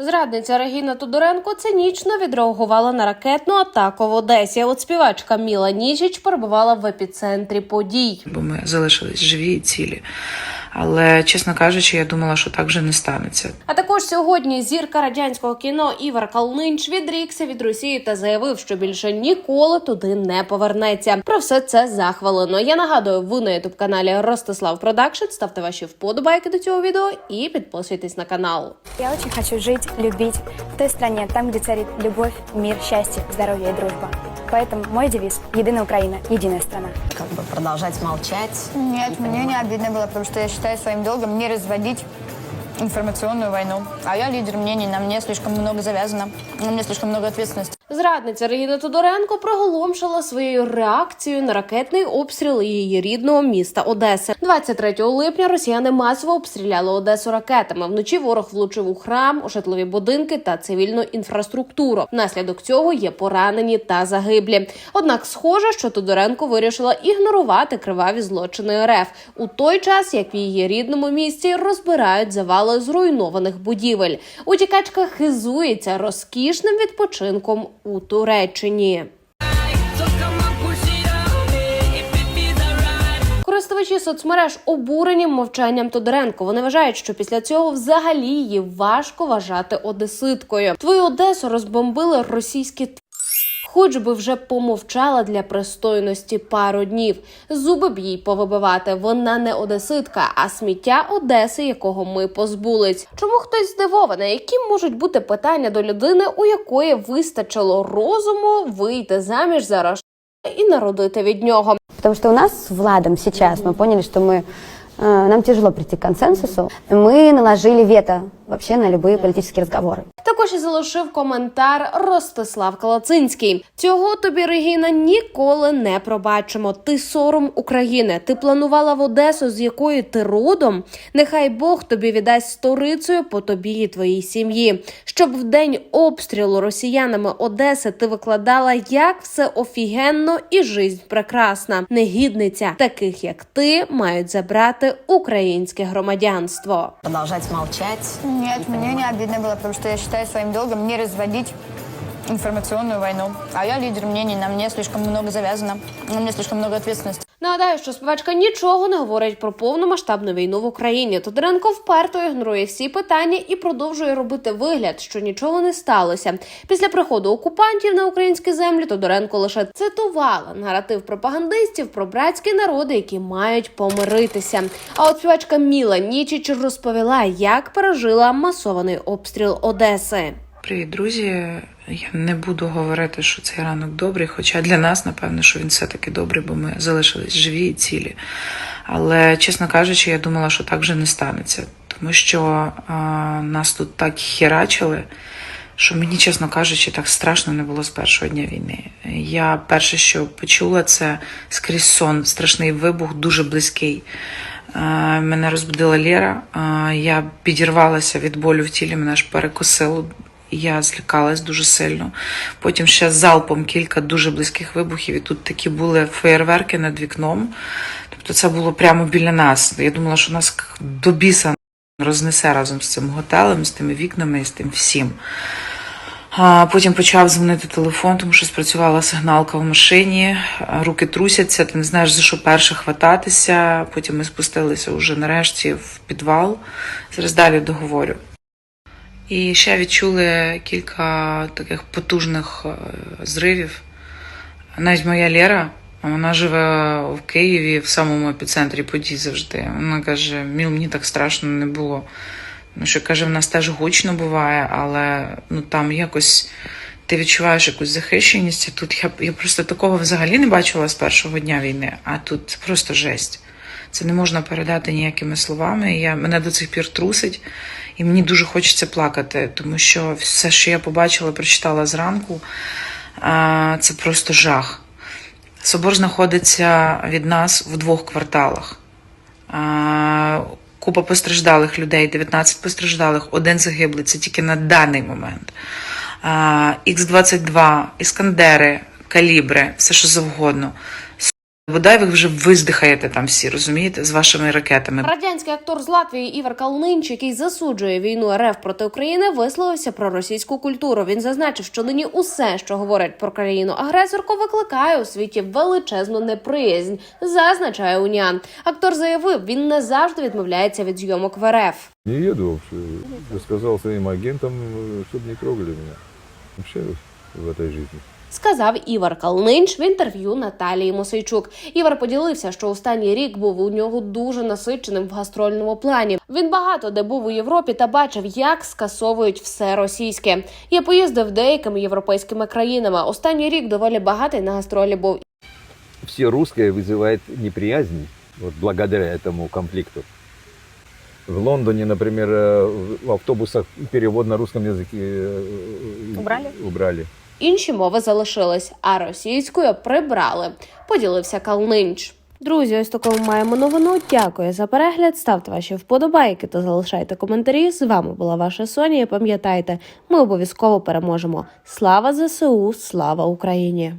Зрадниця Регіна Тодоренко цинічно відреагувала на ракетну атаку в Одесі. От співачка Міла Ніжіч перебувала в епіцентрі подій. бо ми залишились живі і цілі. Але, чесно кажучи, я думала, що так вже не станеться. А також сьогодні зірка радянського кіно Івар Калнинч відрікся від Росії та заявив, що більше ніколи туди не повернеться. Про все це захвалено. Я нагадую, ви на ютуб каналі Ростислав Продакшн. Ставте ваші вподобайки до цього відео і підписуйтесь на канал. Я очень хочу жить, любить в той стране, там, где царит любовь, мир, счастье, здоровье и дружба. Поэтому мой девиз – Единая Украина, единая страна. как бы продолжать молчать. Нет, мне не обидно было, потому что я считаю своим долгом не разводить информационную войну. А я лидер мнений, на мне слишком много завязано, на мне слишком много ответственности. Зрадниця Регіна Тодоренко приголомшила своєю реакцією на ракетний обстріл її рідного міста Одеси. 23 липня росіяни масово обстріляли Одесу ракетами. Вночі ворог влучив у храм, у житлові будинки та цивільну інфраструктуру. Внаслідок цього є поранені та загиблі. Однак, схоже, що Тодоренко вирішила ігнорувати криваві злочини РФ у той час, як в її рідному місті розбирають завали зруйнованих будівель. Утікачка хизується розкішним відпочинком у Туреччині. Користувачі соцмереж обурені мовчанням Тодоренко. Вони вважають, що після цього взагалі її важко вважати одеситкою. Твою Одесу розбомбили російські Хоч би вже помовчала для пристойності пару днів. Зуби б їй повибивати. Вона не одеситка, а сміття Одеси, якого ми позбулись. Чому хтось здивований? Які можуть бути питання до людини, у якої вистачило розуму вийти заміж за Рош і народити від нього? Потому что у нас с Владом сейчас мы поняли, что мы э, нам тяжело прийти к консенсусу. Мы наложили вето вообще на любые политические разговоры. Також і залишив коментар Ростислав Калацинський. Цього тобі Регіна ніколи не пробачимо. Ти сором України. Ти планувала в Одесу, з якої ти родом. Нехай Бог тобі віддасть сторицею по тобі і твоїй сім'ї. Щоб в день обстрілу росіянами Одеси ти викладала, як все офігенно і жизнь прекрасна. Негідниця таких як ти мають забрати українське громадянство. Продолжать молчать. Нет, мне не обидно было, потому что я считаю своим долгом не разводить информационную войну. А я лидер мнений, на мне слишком много завязано, на мне слишком много ответственности. Нагадаю, що співачка нічого не говорить про повномасштабну війну в Україні. Тодоренко вперто ігнорує всі питання і продовжує робити вигляд, що нічого не сталося. Після приходу окупантів на українські землі Тодоренко лише цитувала наратив пропагандистів про братські народи, які мають помиритися. А от співачка Міла Нічіч розповіла, як пережила масований обстріл Одеси. Привіт, друзі. Я не буду говорити, що цей ранок добрий, хоча для нас, напевно, що він все-таки добрий, бо ми залишились живі і цілі. Але, чесно кажучи, я думала, що так вже не станеться, тому що а, нас тут так херачили, що мені, чесно кажучи, так страшно не було з першого дня війни. Я перше, що почула, це скрізь сон, страшний вибух, дуже близький. Мене розбудила Лєра, е, я підірвалася від болю в тілі, мене аж перекосило. Я злякалась дуже сильно. Потім ще залпом кілька дуже близьких вибухів, і тут такі були феєрверки над вікном. Тобто це було прямо біля нас. Я думала, що нас до біса рознесе разом з цим готелем, з тими вікнами і з тим всім. А потім почав дзвонити телефон, тому що спрацювала сигналка в машині, руки трусяться, ти не знаєш за що перше хвататися. Потім ми спустилися вже нарешті в підвал. Зараз далі договорю. І ще відчули кілька таких потужних е, зривів. Навіть моя Лера, вона живе в Києві в самому епіцентрі подій завжди. Вона каже: Міл, мені так страшно не було. Ну, що каже, в нас теж гучно буває, але ну там якось ти відчуваєш якусь захищеність. А тут я, я просто такого взагалі не бачила з першого дня війни, а тут просто жесть. Це не можна передати ніякими словами. Я, мене до цих пір трусить, і мені дуже хочеться плакати, тому що все, що я побачила, прочитала зранку, це просто жах. Собор знаходиться від нас в двох кварталах. Купа постраждалих людей, 19 постраждалих, один загиблий. Це тільки на даний момент. Х-22, іскандери, калібри, все що завгодно. Бодай ви вже виздихаєте там всі, розумієте, з вашими ракетами. Радянський актор з Латвії Івар Калнинч, який засуджує війну РФ проти України, висловився про російську культуру. Він зазначив, що нині усе, що говорять про країну агресорку, викликає у світі величезну неприязнь. Зазначає Уніан. Актор заявив, він не завжди відмовляється від зйомок в РФ. Не еду вообще. Я сказал своим агентам, э, чтобы не трогали меня. Вообще в этой жизни. Сказав Івар Калнинч в інтерв'ю Наталії Мосейчук. Івар поділився, що останній рік був у нього дуже насиченим в гастрольному плані. Він багато де був у Європі та бачив, як скасовують все російське. Я поїздив деякими європейськими країнами. Останній рік доволі багатий на гастролі був. Все русское вызывает неприязнь вот благодаря этому конфликту. В Лондоне, например, э, в автобусах перевод на русском языке э, Убрали? Убрали. Інші мови залишились, а російською прибрали. Поділився Калнинч. Друзі, ось такому маємо новину. Дякую за перегляд. Ставте ваші вподобайки та залишайте коментарі. З вами була ваша Соня. І Пам'ятайте, ми обов'язково переможемо. Слава ЗСУ, слава Україні!